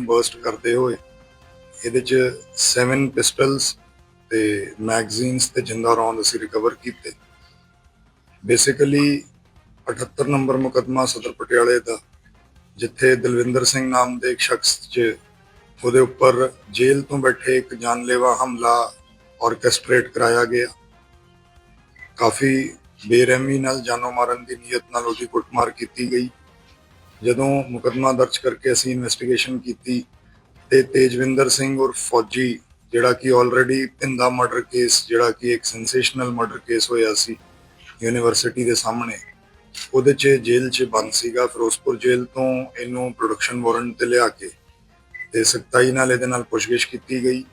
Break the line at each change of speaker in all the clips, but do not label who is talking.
ਨੂੰ ਬਰਸਟ ਕਰਦੇ ਹੋਏ, ਇਹਦੇ ਚ 7 ਪਿਸਟਲਸ ਤੇ ਮੈਗਜ਼ੀਨਸ ਤੇ ਜਿੰਦਾ ਰੌਂਦ ਅਸੀਂ ਰਿਕਵਰ ਕੀਤੇ। ਬੇਸਿਕਲੀ 78 ਨੰਬਰ ਮੁਕੱਦਮਾ ਸਦਰ ਪਟਿਆਲੇ ਦਾ, ਜਿੱਥੇ ਦਲਵਿੰਦਰ ਸਿੰਘ ਨਾਮ ਦੇ ਇੱਕ ਸ਼ਖਸ 'ਚ ਉਹਦੇ ਉੱਪਰ ਜੇਲ੍ਹ ਤੋਂ ਬੈਠੇ ਇੱਕ ਜਾਨਲੇਵਾ ਹਮਲਾ ਆਰਕੈਸਟ੍ਰੇਟ ਕਰਾਇਆ ਗਿਆ। ਕਾਫੀ ਬੇਰਹਿਮੀ ਨਾਲ ਜਾਨੋਂ ਮਾਰਨ ਦੀ ਨੀਅਤ ਨਾਲ ਉਹਦੀ ਕੁੱਟਮਾਰ ਕੀਤੀ ਗਈ। ਜਦੋਂ ਮੁਕੱਦਮਾ ਦਰਜ ਕਰਕੇ ਅਸੀਂ ਇਨਵੈਸਟੀਗੇਸ਼ਨ ਕੀਤੀ ਤੇ ਤੇਜਵਿੰਦਰ ਸਿੰਘ ਔਰ ਫੌਜੀ, ਜਿਹੜਾ ਕਿ ਆਲਰੇਡੀ ਪਿੰਦਾ ਮਰਡਰ ਕੇਸ ਜਿਹੜਾ ਕਿ ਇੱਕ ਸੈਂਸੇਸ਼ਨਲ ਮਰਡਰ ਕੇਸ ਹੋਇਆ ਸੀ ਯੂਨੀਵਰਸਿਟੀ ਦੇ ਸਾਹਮਣੇ, ਉਹਦੇ 'ਚ ਜੇਲ੍ਹ 'ਚ ਬੰਦ ਸੀਗਾ, ਫਿਰੋਜ਼ਪੁਰ ਜੇਲ੍ਹ ਤੋਂ ਇਹਨੂੰ ਪ੍ਰੋਡਕਸ਼ਨ ਵਾਰੰਟ ਤੇ ਲਿਆ ਕੇ ਤੇ ਸਖਤਾਈ ਨਾਲ ਇਹਦੇ ਨਾਲ ਪੁੱਛਗਿੱਛ ਕੀਤੀ ਗਈ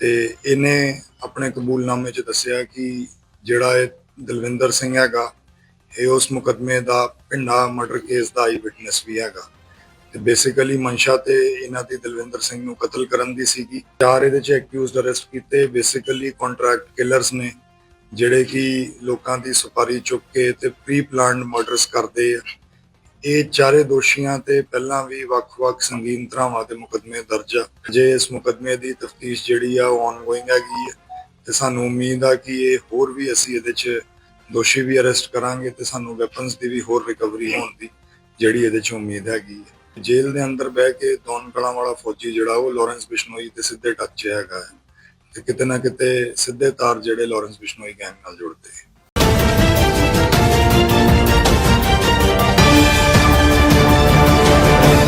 ਤੇ ਇਹਨੇ ਆਪਣੇ ਕਬੂਲਨਾਮੇ 'ਚ ਦੱਸਿਆ ਕਿ ਜਿਹੜਾ ਇਹ ਦਲਵਿੰਦਰ ਸਿੰਘ ਹੈਗਾ ਇਹ ਉਸ ਮੁਕਦਮੇ ਦਾ ਪਿੰਡਾ ਮਰਡਰ ਕੇਸ ਦਾ ਆਈ ਵਿਟਨੈਸ ਵੀ ਹੈਗਾ। ਤੇ ਬੇਸਿਕਲੀ ਮਨਸ਼ਾ ਤੇ ਇਹਨਾਂ ਦੀ ਦਲਵਿੰਦਰ ਸਿੰਘ ਨੂੰ ਕਤਲ ਕਰਨ ਦੀ ਸੀਗੀ। ਚਾਰ ਇਹਦੇ 'ਚ ਐਕਿਊਜ਼ਡ ਅਰੈਸਟ ਕੀਤੇ। ਬੇਸਿਕਲੀ ਕੰਟਰੈਕਟ ਕਿਲਰਸ ਨੇ, ਜਿਹੜੇ ਕਿ ਲੋਕਾਂ ਦੀ ਸੁਪਾਰੀ ਚੁੱਕ ਕੇ ਤੇ ਪ੍ਰੀ ਪਲਾਨਡ ਮਰਡਰਸ ਕਰਦੇ ਆ। ਇਹ ਚਾਰੇ ਦੋਸ਼ੀਆਂ ਤੇ ਪਹਿਲਾਂ ਵੀ ਵੱਖ-ਵੱਖ ਸੰਗੀਨ ਧਰਾਵਾਂ ਤੇ ਮੁਕੱਦਮੇ ਦਰਜ ਆ। ਜੇ ਇਸ ਮੁਕੱਦਮੇ ਦੀ ਤਫਤੀਸ਼ ਜਿਹੜੀ ਆ ਉਹ ਆਨਗੋਇੰਗ ਹੈਗੀ ਤੇ ਸਾਨੂੰ ਉਮੀਦ ਆ ਕਿ ਇਹ ਹੋਰ ਵੀ ਅਸੀਂ ਇਹਦੇ 'ਚ ਦੋਸ਼ੀ ਵੀ ਅਰੈਸਟ ਕਰਾਂਗੇ ਤੇ ਸਾਨੂੰ ਵੈਪਨਸ ਦੀ ਵੀ ਹੋਰ ਰਿਕਵਰੀ ਹੋਣ ਦੀ ਜਿਹੜੀ ਇਹਦੇ 'ਚ ਉਮੀਦ ਹੈਗੀ ਹੈ। ਜੇਲ੍ਹ ਦੇ ਅੰਦਰ ਬਹਿ ਕੇ ਦੌਨ ਕਲਾਂ ਵਾਲਾ ਫੌਜੀ ਜਿਹੜਾ ਉਹ ਲਾਰੈਂਸ ਬਿਸ਼ਨੋਈ ਦੇ ਸਿੱਧੇ ਟੱਚ 'ਚ ਹੈਗਾ ਤੇ ਕਿਤੇ ਨਾ ਕਿਤੇ ਸਿੱਧੇ ਤਾਰ ਜਿਹੜੇ ਲਾਰੈਂਸ ਬਿਸ਼ਨੋਈ ਗੈਂਗ ਨਾਲ ਜੁੜਦੇ